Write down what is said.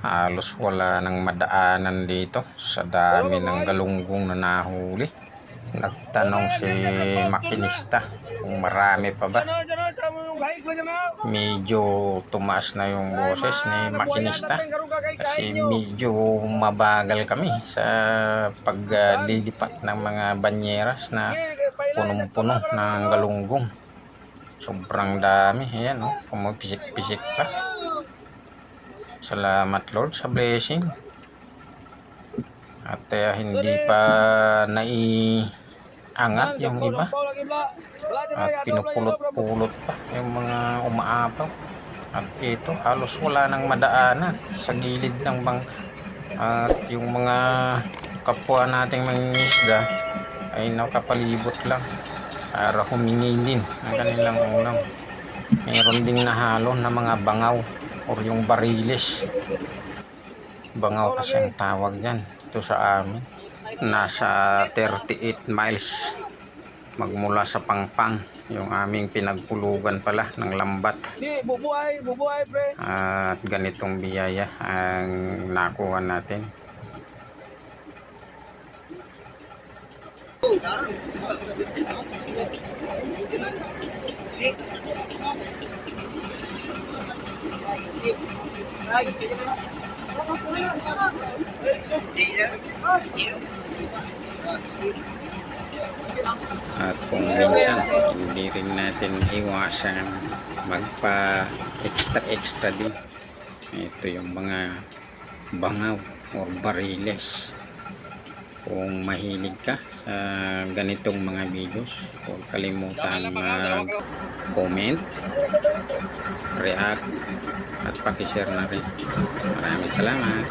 Halos wala nang madaanan dito sa dami ng galunggong na nahuli. Nagtanong si makinista kung marami pa ba. Medyo tumaas na yung boses ni makinista kasi medyo mabagal kami sa paglilipat ng mga banyeras na punong-puno ng galunggong. Sobrang dami. Ayan, oh, pumapisik-pisik pa. Salamat Lord sa blessing. At eh, hindi pa naiangat yung iba. At pinupulot-pulot pa yung mga umaapaw. At ito, halos wala nang madaanan sa gilid ng bangka. At yung mga kapwa nating mangingisda ay nakapalibot lang para humingi din ng kanilang ulam. Meron ding nahalo na mga bangaw or yung bariles. Bangaw kasi ang tawag yan dito sa amin. Nasa 38 miles magmula sa Pangpang yung aming pinagpulugan pala ng lambat. Bubuhay, bubuhay, pre. At ganitong biyaya ang nakuha natin. At kung minsan hindi rin natin iwasan magpa extra extra din. Ito yung mga bangaw o bariles. Kung mahilig ka sa ganitong mga videos, huwag kalimutan mag-comment, react, at pakishare na rin. Maraming salamat.